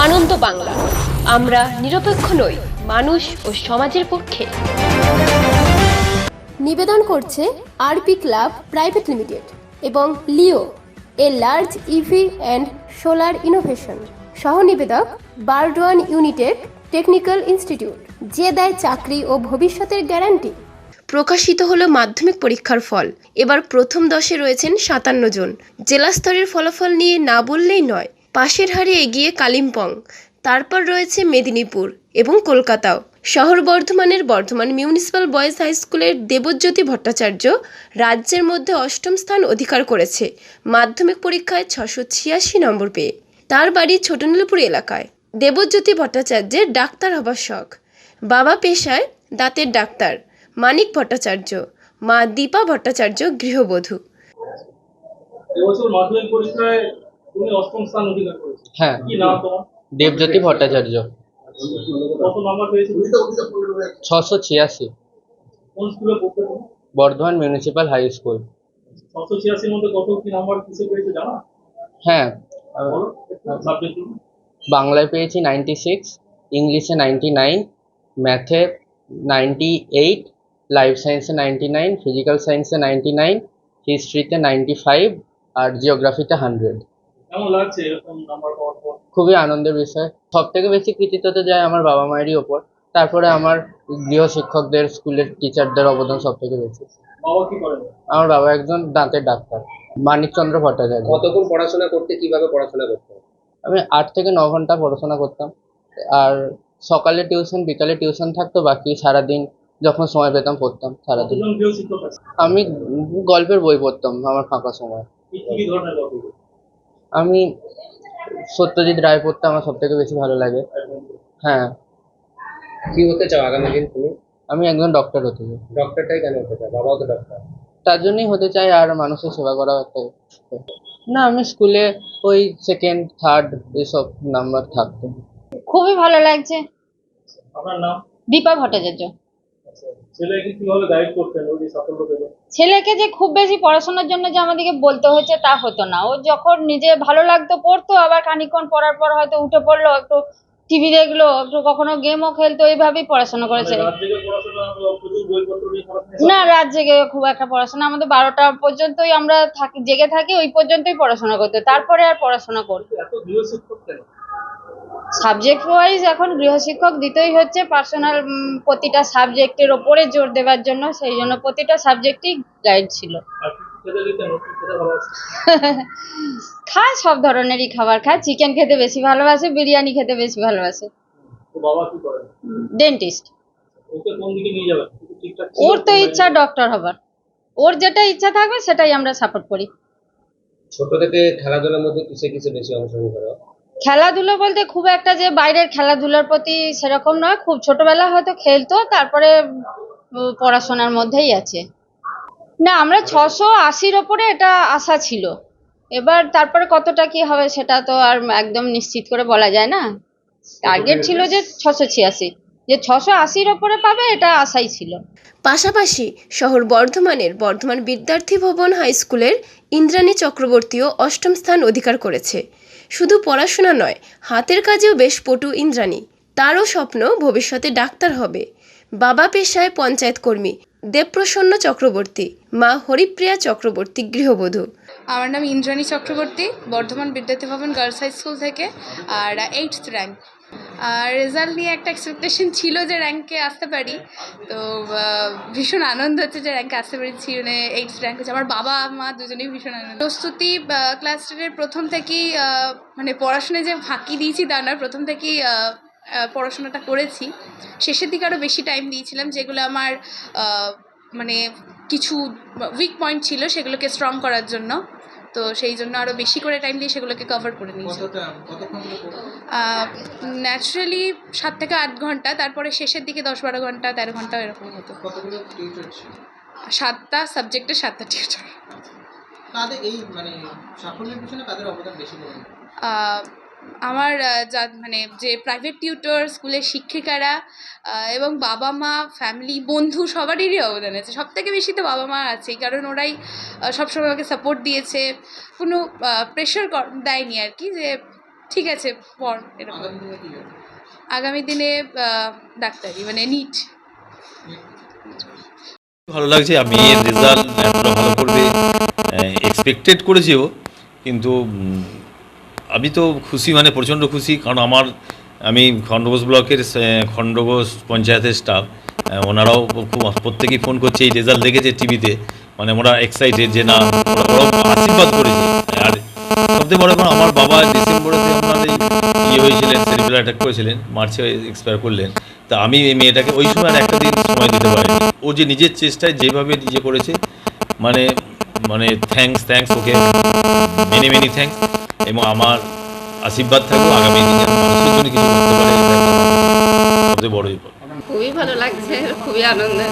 আনন্দ বাংলা। আমরা নিরপেক্ষ নই মানুষ ও সমাজের পক্ষে। নিবেদন করছে আরপি ক্লাব প্রাইভেট লিমিটেড এবং Leo a large EV and solar innovation. সহ নিবেদক বারডোয়ান ইউনিটেড টেকনিক্যাল ইনস্টিটিউট যে দেয় চাকরি ও ভবিষ্যতের গ্যারান্টি। প্রকাশিত হলো মাধ্যমিক পরীক্ষার ফল। এবার প্রথম দশে রয়েছেন সাতান্ন জন। জেলা স্তরের ফলাফল নিয়ে না বললেই নয় পাশের হারে এগিয়ে কালিম্পং, তারপর রয়েছে মেদিনীপুর এবং কলকাতাও। শহর বর্ধমানের বর্ধমান মিউনিসিপ্যাল বয়েজ হাই স্কুলের দেবজ্যোতি ভট্টাচার্য রাজ্যের মধ্যে অষ্টম স্থান অধিকার করেছে মাধ্যমিক পরীক্ষায় ছশো ছিয়াশি নম্বর পেয়ে। তার বাড়ি ছোটনীলপুর এলাকায়। দেবজ্যোতি ভট্টাচার্যের ডাক্তার হবার শখ। বাবা পেশায় দাঁতের ডাক্তার, মানিক ভট্টাচার্য, মা দীপা ভট্টাচার্য গৃহবধূ। এবছর মাধ্যমিক পরীক্ষায় তুমি অষ্টম স্থান অধিকার করেছ। হ্যাঁ। কি নাম তোমার? দেবজ্যোতি ভট্টাচার্য। কত নাম্বার পেয়েছ? ছশো ছিয়াশি। কোন স্কুলে পড়তে বর্ধমান মিউনিসিপ্যাল হাই স্কুল। ছশো ছিয়াশির মধ্যে কত কি নাম্বার কিসে পেয়েছ জানা? হ্যাঁ। সাবজেক্ট বাংলায় পেয়েছি নাইনটি সিক্স ইংলিশে নাইনটি নাইন ম্যাথে নাইনটি এইট লাইফ সায়েন্সে নাইনটি নাইন ফিজিক্যাল সায়েন্সে নাইনটি নাইন হিস্ট্রিতে নাইনটি ফাইভ আর জিওগ্রাফিতে হান্ড্রেড খুবই আনন্দের বিষয়। সব থেকে বেশি কৃতিত্ব তো যায় আমার বাবা মায়েরই ওপর। তারপরে আমার গৃহ শিক্ষকদের স্কুলের টিচারদের অবদান সব থেকে বেশি। বাবা কি করেন? আমার বাবা একজন দাঁতের ডাক্তার মানিকচন্দ্র ভট্টাচার্য। কতক্ষণ পড়াশোনা করতে কীভাবে পড়াশোনা করতে আমি আট থেকে ন ঘণ্টা পড়াশোনা করতাম। আর সকালে টিউশন বিকালে টিউশন থাকতো বাকি সারাদিন যখন সময় পেতাম পড়তাম সারাদিন। আমি গল্পের বই পড়তাম আমার ফাঁকা সময়। কি কি ধরনের গল্প? আমি সত্যজিৎ রায় পড়তে আমার সব থেকে বেশি ভালো লাগে। হ্যাঁ। কি হতে চাও আগামী দিন তুমি? আমি একজন ডক্টর হতে চাই। ডক্টরটাই কেন হতে চাও? বাবাও তো ডক্টর তার জন্যই হতে চাই আর মানুষের সেবা করা একটা না আমি স্কুলে ওই সেকেন্ড থার্ড এসব নাম্বার থাকতো। খুবই ভালো লাগছে। আপনার নাম? দীপা ভট্টাচার্য। ছেলেকে যে খুব বেশি পড়াশোনার জন্য যে আমাদেরকে বলতে হচ্ছে তা হতো না। ও যখন নিজে ভালো লাগতো পড়তো আবার খানিকক্ষণ পড়ার পর হয়তো উঠে পড়ল একটু টিভি দেখল একটু কখনো গেমও খেলতো এইভাবেই পড়াশোনা করেছে। নিয়ে পড়াশোনা না রাত জেগে খুব একটা পড়াশোনা। আমাদের বারোটা পর্যন্তই আমরা থাকি জেগে থাকি ওই পর্যন্তই পড়াশোনা করতো। তারপরে আর পড়াশোনা করতো সাবজেক্ট ওয়াইজ এখন গৃহশিক্ষক দিতেই হচ্ছে পার্সোনাল প্রতিটা সাবজেক্টের ওপরে জোর দেওয়ার জন্য সেই জন্য প্রতিটা সাবজেক্টই গাইড ছিল। খায় সব ধরনেরই খাবার খায় চিকেন খেতে বেশি ভালোবাসে বিরিয়ানি খেতে বেশি ভালোবাসে। তো বাবা কি করেন ডেন্টিস্ট ওকে কোন দিকে নিয়ে যাবেন ও কি ঠিকঠাক ছিল? ওর তো ইচ্ছা ডক্টর হবার। ওর যেটা ইচ্ছা থাকবে সেটাই আমরা সাপোর্ট করি। ছোট থেকে খেলাধুলার মধ্যে কিসে কিসে বেশি অংশগ্রহণ করো খেলাধুলো বলতে খুব একটা যে বাইরের খেলাধুলার প্রতি সেরকম নয়। খুব ছোটবেলা হয়তো খেলতো তারপরে পড়াশোনার মধ্যেই আছে। না আমরা ছশো আশির ওপরে এটা আশা ছিল। এবার তারপরে কতটা কি হবে সেটা তো আর একদম নিশ্চিত করে বলা যায় না। টার্গেট ছিল যে ছশো ছিয়াশি। যে ছশো আশির ওপরে পাবে এটা আশাই ছিল। পাশাপাশি শহর বর্ধমানের বর্ধমান বিদ্যার্থী ভবন হাই স্কুলের ইন্দ্রাণী চক্রবর্তীও অষ্টম স্থান অধিকার করেছে। শুধু পড়াশোনা নয়, হাতের কাজেও বেশ পটু ইন্দ্রাণী। তারও স্বপ্ন ভবিষ্যতে ডাক্তার হবে। বাবা পেশায় পঞ্চায়েত কর্মী, দেবপ্রসন্ন চক্রবর্তী, মা হরিপ্রিয়া চক্রবর্তী গৃহবধূ। আমার নাম ইন্দ্রাণী চক্রবর্তী, বর্ধমান বিদ্যার্থী ভবন গার্লস হাই স্কুল থেকে, আর এইটথ র্যাঙ্ক আর রেজাল্ট নিয়ে একটা এক্সপেকটেশন ছিল যে র্যাঙ্কে আসতে পারি। তো ভীষণ আনন্দ হচ্ছে যে র্যাঙ্কে আসতে পেরেছি। মানে এইটথ র্যাঙ্ক হচ্ছে আমার বাবা, মা দুজনেই ভীষণ আনন্দ। প্রস্তুতি ক্লাস টেনের প্রথম থেকেই মানে পড়াশোনায় যে ফাঁকি দিয়েছি তা নয়, প্রথম থেকেই পড়াশোনাটা করেছি। শেষের দিকে আরও বেশি টাইম দিয়েছিলাম, যেগুলো আমার মানে কিছু উইক পয়েন্ট ছিল সেগুলোকে স্ট্রং করার জন্য। তো সেই জন্য আরও বেশি করে টাইম দিয়ে সেগুলোকে কভার করে নিয়েছি। ন্যাচারালি সাত থেকে আট ঘণ্টা তারপরে শেষের দিকে দশ বারো ঘণ্টা তেরো ঘণ্টা এরকম হতো। সাতটা সাবজেক্টের সাতটা টিউটার এই মানে সাফল্যের পিছনে অবদান বেশি বলে? আহ, আমার যা মানে যে প্রাইভেট টিউটর স্কুলের শিক্ষিকারা এবং বাবা মা ফ্যামিলি বন্ধু সবারই অবদান আছে। সব থেকে বেশি তো বাবা মা আছেই কারণ ওরাই সবসময় আমাকে সাপোর্ট দিয়েছে। কোনো প্রেশার দেয়নি আর কি যে ঠিক আছে পড় এরকম। আগামী দিনে ডাক্তারি মানে নিট ভালো লাগছে আমি রেজাল্ট এতটা ভালো করবে এক্সপেক্টেড করেছিও কিন্তু আমি তো খুশি মানে প্রচণ্ড খুশি, কারণ আমার, আমি খণ্ডঘোষ ব্লকের খণ্ডঘোষ পঞ্চায়েতের স্টাফ ওনারাও খুব প্রত্যেকেই ফোন করছে, এই রেজাল্ট দেখেছে টিভিতে মানে ওরা এক্সাইটেড যে না, ওরা- আশীর্বাদ করেছে। আর সবথেকে বড় কথা আমার বাবা ডিসেম্বরেতে আপনার ইয়ে হয়েছিলেন সেরিব্রাল অ্যাটাক করেছিলেন, মার্চে এক্সপায়ার করলেন। তা আমি এই মেয়েটাকে ওই সময় আর একটা দিন সময় দিতে পারিনি। ও যে নিজের চেষ্টায় যেভাবে নিজে করেছে মানে মানে thanks thanks okay many many thanks এবং আমার আশীর্বাদ থাকবে আগামী দিনে। মানুষের জন্য কিছু করতে পারে সবচেয়ে বড়। ব্যাপার খুবই ভালো লাগছে খুবই আনন্দের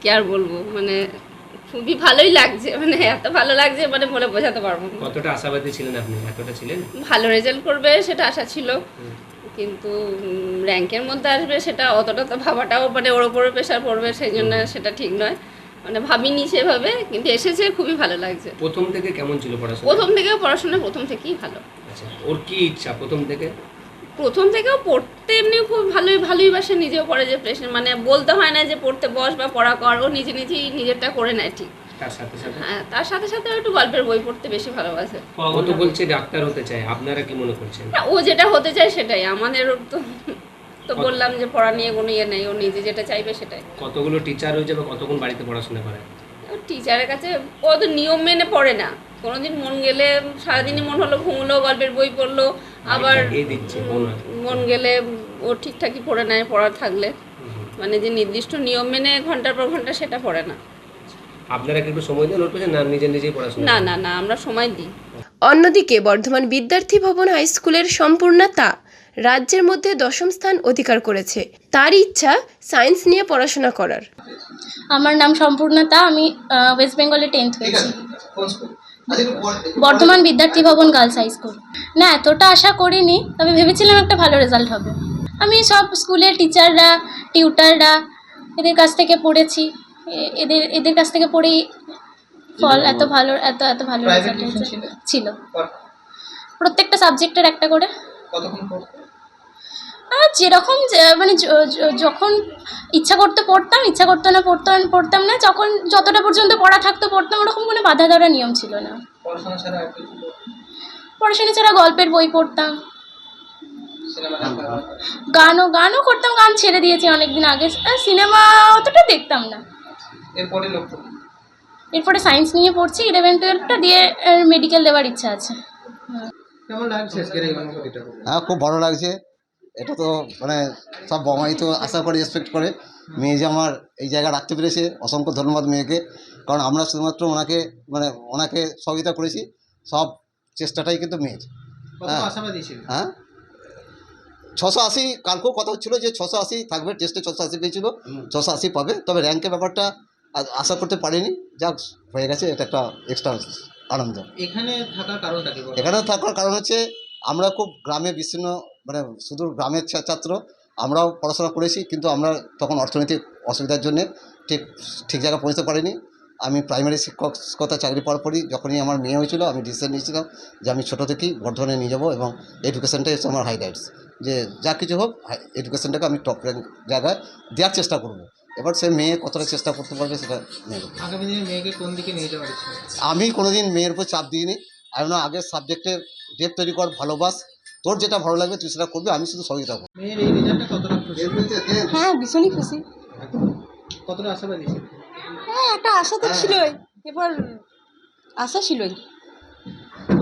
কি আর বলব মানে খুবই ভালোই লাগছে মানে এত ভালো লাগছে মানে বলে বোঝাতে পারব না। কতটা আশাবাদী ছিলেন আপনি? এতটা ছিলেন? ভালো রেজাল্ট করবে সেটা আশা ছিল কিন্তু র্যাঙ্কের মধ্যে আসবে সেটা অতটা তো ভাবাটাও মানে ওর ওপরে প্রেশার পড়বে সেই জন্য সেটা ঠিক নয়। মানে ভাবিনি সেভাবে কিন্তু এসেছে খুবই ভালো লাগছে। প্রথম থেকে কেমন ছিল পড়াশোনা? প্রথম থেকে পড়াশোনা প্রথম থেকেই ভালো। আচ্ছা ওর কি ইচ্ছা প্রথম থেকে? প্রথম থেকেও পড়তে এমনি খুব ভালোই ভালোই বাসে নিজেও পড়ে যে প্রেশার মানে বলতে হয় না যে পড়তে বস বা পড়া কর ও নিজে নিজেই নিজেরটা করে নেয় ঠিক। তার সাথে সাথে? হ্যাঁ তার সাথে সাথে একটু গল্পের বই পড়তে বেশি ভালোবাসে। ও তো বলছে ডাক্তার হতে চায় আপনারা কি মনে করছেন? না, ও যেটা হতে চায় সেটাই আমাদের তো তো বললাম যে পড়া নিয়ে কোনো ইয়ে নেই ও নিজে যেটা চাইবে সেটাই। কতগুলো টিচার হয়েছে বা কতক্ষণ বাড়িতে পড়াশোনা করে? টিচারের কাছে ও তো নিয়ম মেনে পড়ে না। কোনোদিন মন গেলে সারাদিনই মন হলো ঘুমলো গল্পের বই পড়ল আবার মনে হয় গেলে ও ঠিকঠাকই পড়ে নেয় পড়ার থাকলে। মানে যে নির্দিষ্ট নিয়ম মেনে ঘণ্টার পর ঘণ্টা সেটা পড়ে না। আপনারা কি একটু সময় দেন ওর পেছনে না নিজে নিজেই পড়াশোনা না না না আমরা সময় দিই। অন্যদিকে বর্ধমান বিদ্যার্থী ভবন হাই স্কুলের সম্পূর্ণতা রাজ্যের মধ্যে দশম স্থান অধিকার করেছে। তার ইচ্ছা সায়েন্স নিয়ে পড়াশোনা করার। আমার নাম সম্পূর্ণতা আমি ওয়েস্ট বেঙ্গলে টেন্থ হয়েছি। আছে কোন স্কুল আচ্ছা বর্ধমান বিদ্যার্থী ভবন গার্লস হাই স্কুল না এতটা আশা করিনি তবে ভেবেছিলাম একটা ভালো রেজাল্ট হবে। আমি সব স্কুলের টিচাররা টিউটাররা এদের কাছ থেকে পড়েছি। এদের এদের কাছ থেকে পড়েই ফল এত ভালো এত এত ভালো রেজাল্ট ছিল? ছিল। প্রত্যেকটা সাবজেক্টের একটা করে। কতক্ষণ পড়তে? আর যেরকম যে- মানে যখন ইচ্ছা করতে পড়তাম ইচ্ছা করতো না পড়তাম পড়তাম না যখন যতটা পর্যন্ত পড়া থাকতো পড়তাম ওরকম কোনো বাধা ধরা নিয়ম ছিল না। পড়াশোনা ছাড়া গল্পের বই পড়তাম। গানও গানও করতাম গান ছেড়ে দিয়েছি অনেক দিন আগে। আর সিনেমা অতটা দেখতাম না। এরপরে এরপরে সায়েন্স নিয়ে পড়ছি ইলেভেন টুয়েলভটা দিয়ে মেডিকেল দেওয়ার ইচ্ছা আছে। হ্যাঁ খুব ভালো লাগছে। এটা তো মানে সব বাবাই তো আশা করে রেসপেক্ট করে। মেয়ে যে আমার এই জায়গা রাখতে পেরেছে অসংখ্য ধন্যবাদ মেয়েকে। কারণ আমরা শুধুমাত্র ওনাকে মানে ওনাকে সহযোগিতা করেছি সব চেষ্টাটাই কিন্তু মেয়ের। হ্যাঁ। হ্যাঁ। ছশো আশি কালকেও কথা হচ্ছিল যে ছশো আশি থাকবে টেস্টে ছশো আশি পেয়েছিল ছশো আশি পাবে। তবে র্যাঙ্কের ব্যাপারটা আশা করতে পারিনি। যাক হয়ে গেছে এটা একটা এক্সট্রা আনন্দ। এখানে থাকার কারণটা এখানে থাকার কারণ হচ্ছে আমরা খুব গ্রামে বিচ্ছিন্ন মানে শুধু গ্রামের ছাত্র আমরাও পড়াশোনা করেছি কিন্তু আমরা তখন অর্থনৈতিক অসুবিধার জন্য ঠিক ঠিক জায়গায় পৌঁছতে পারিনি। আমি প্রাইমারি শিক্ষকতা চাকরি পাওয়ার পরই যখনই আমার মেয়ে হয়েছিল আমি ডিসিশন নিয়েছিলাম যে আমি ছোটো থেকেই বর্ধমানে নিয়ে যাব এবং এডুকেশনটাই হচ্ছে আমার হাইলাইটস যে যা কিছু হোক এডুকেশনটাকে আমি টপ র্যাঙ্ক জায়গায় দেওয়ার চেষ্টা করব। এবার সে মেয়ে কতটা চেষ্টা করতে পারবে সেটা আগামী দিনে মেয়েকে কোন দিকে নিয়ে যাওয়ার আমি কোনোদিন মেয়ের উপর চাপ দিইনি। আমি না আগের সাবজেক্টের ডেপ তৈরি কর ভালোবাস তোর যেটা ভালো লাগবে তুই সেটা করবি আমি শুধু সহযোগিতা করব হ্যাঁ ভীষণই খুশি। কতটা আশাবাদী হ্যাঁ একটা আশা তো ছিলই। এবার আশা ছিলই।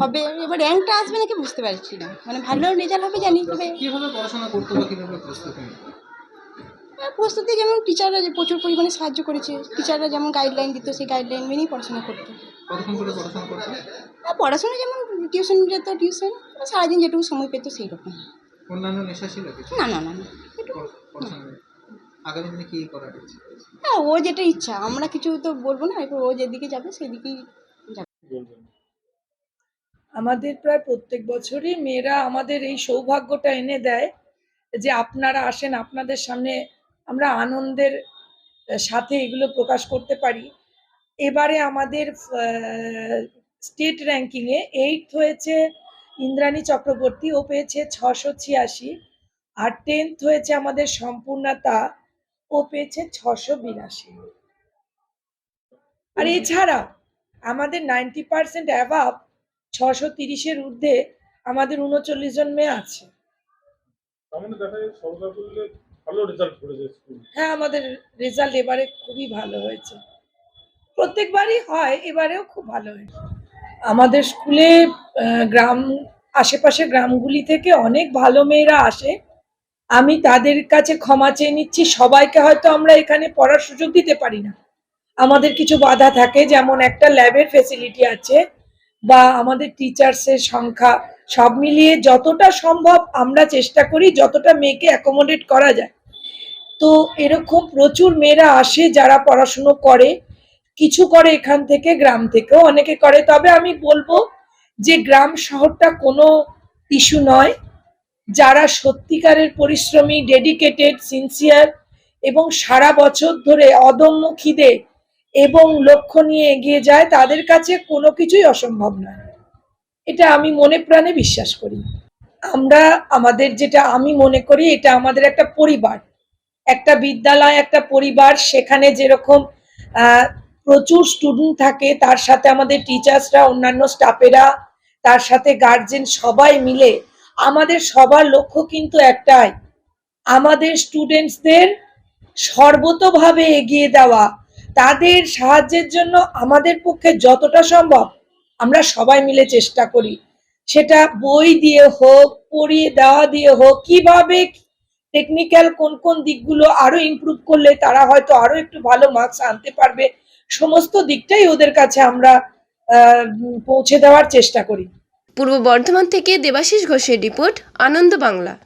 হবে এবার র্যাঙ্কটা আসবে নাকি বুঝতে পারছি না। মানে ভালো রেজাল্ট হবে জানি তবে কীভাবে পড়াশোনা করতে বা কীভাবে প্রস্তুতি হ্যাঁ, প্রস্তুতি যেমন টিচাররা যে প্রচুর পরিমাণে সাহায্য করেছে টিচাররা যেমন গাইডলাইন দিত সেই গাইডলাইন মেনেই পড়াশোনা করতো। কতক্ষণ করে পড়াশোনা করতে আর পড়াশোনা যেমন টিউশন যেত টিউশন সারাদিন যেটুকু সময় পেতো সেই রকম অন্যান্য নেশা ছিল কিছু? না না না না আগামী দিনে কি করার ইচ্ছে? হ্যাঁ ও যেটা ইচ্ছা আমরা কিছু তো বলব না এবার ও যেদিকে যাবে সেদিকেই আমাদের প্রায় প্রত্যেক বছরই মেয়েরা আমাদের এই সৌভাগ্যটা এনে দেয় যে আপনারা আসেন আপনাদের সামনে আমরা আনন্দের সাথে এগুলো প্রকাশ করতে পারি। এবারে আমাদের স্টেট র্যাঙ্কিংয়ে এইট হয়েছে ইন্দ্রাণী চক্রবর্তী ও পেয়েছে ছশো ছিয়াশি। আর টেন্থ হয়েছে আমাদের সম্পূর্ণতা ও পেয়েছে ছশো বিরাশি। আর এছাড়া আমাদের নাইনটি পার্সেন্ট অ্যাভাব ছশো তিরিশের ঊর্ধ্বে আমাদের উনচল্লিশ জন মেয়ে আছে। মানে হ্যাঁ আমাদের রেজাল্ট এবারে খুবই ভালো হয়েছে। প্রত্যেকবারই হয়, এবারেও খুব ভালো হয়েছে। আমাদের স্কুলে গ্রাম আশেপাশের গ্রামগুলি থেকে অনেক ভালো মেয়েরা আসে। আমি তাদের কাছে ক্ষমা চেয়ে নিচ্ছি, সবাইকে হয়তো আমরা এখানে পড়ার সুযোগ দিতে পারি না। আমাদের কিছু বাধা থাকে, যেমন একটা ল্যাবের ফেসিলিটি আছে, বা আমাদের টিচার্সের সংখ্যা, সব মিলিয়ে যতটা সম্ভব আমরা চেষ্টা করি যতটা মেয়েকে অ্যাকোমোডেট করা যায়। তো এরকম প্রচুর মেয়েরা আসে যারা পড়াশুনো করে কিছু করে এখান থেকে, গ্রাম থেকেও অনেকে করে। তবে আমি বলব যে গ্রাম শহরটা কোনো ইস্যু নয়। যারা সত্যিকারের পরিশ্রমী, ডেডিকেটেড, সিনসিয়ার এবং সারা বছর ধরে অদম্য খিদে এবং লক্ষ্য নিয়ে এগিয়ে যায়, তাদের কাছে কোনো কিছুই অসম্ভব নয়। এটা আমি মনে প্রাণে বিশ্বাস করি। আমরা, আমাদের যেটা আমি মনে করি, এটা আমাদের একটা পরিবার। একটা বিদ্যালয়, একটা পরিবার, সেখানে যেরকম প্রচুর স্টুডেন্ট থাকে, তার সাথে আমাদের টিচার্সরা অন্যান্য স্টাফেরা তার সাথে গার্জেন সবাই মিলে। আমাদের সবার লক্ষ্য কিন্তু একটাই, আমাদের স্টুডেন্টসদের সর্বতোভাবে এগিয়ে দেওয়া। তাদের সাহায্যের জন্য আমাদের পক্ষে যতটা সম্ভব আমরা সবাই মিলে চেষ্টা করি। সেটা বই দিয়ে হোক, পড়িয়ে দেওয়া দিয়ে হোক, কীভাবে টেকনিক্যাল কোন কোন দিকগুলো আরও ইমপ্রুভ করলে তারা হয়তো আরও একটু ভালো মার্কস আনতে পারবে সমস্ত দিকটাই ওদের কাছে আমরা পৌঁছে দেওয়ার চেষ্টা করি। পূর্ব বর্ধমান থেকে দেবাশিস ঘোষের রিপোর্ট, আনন্দ বাংলা।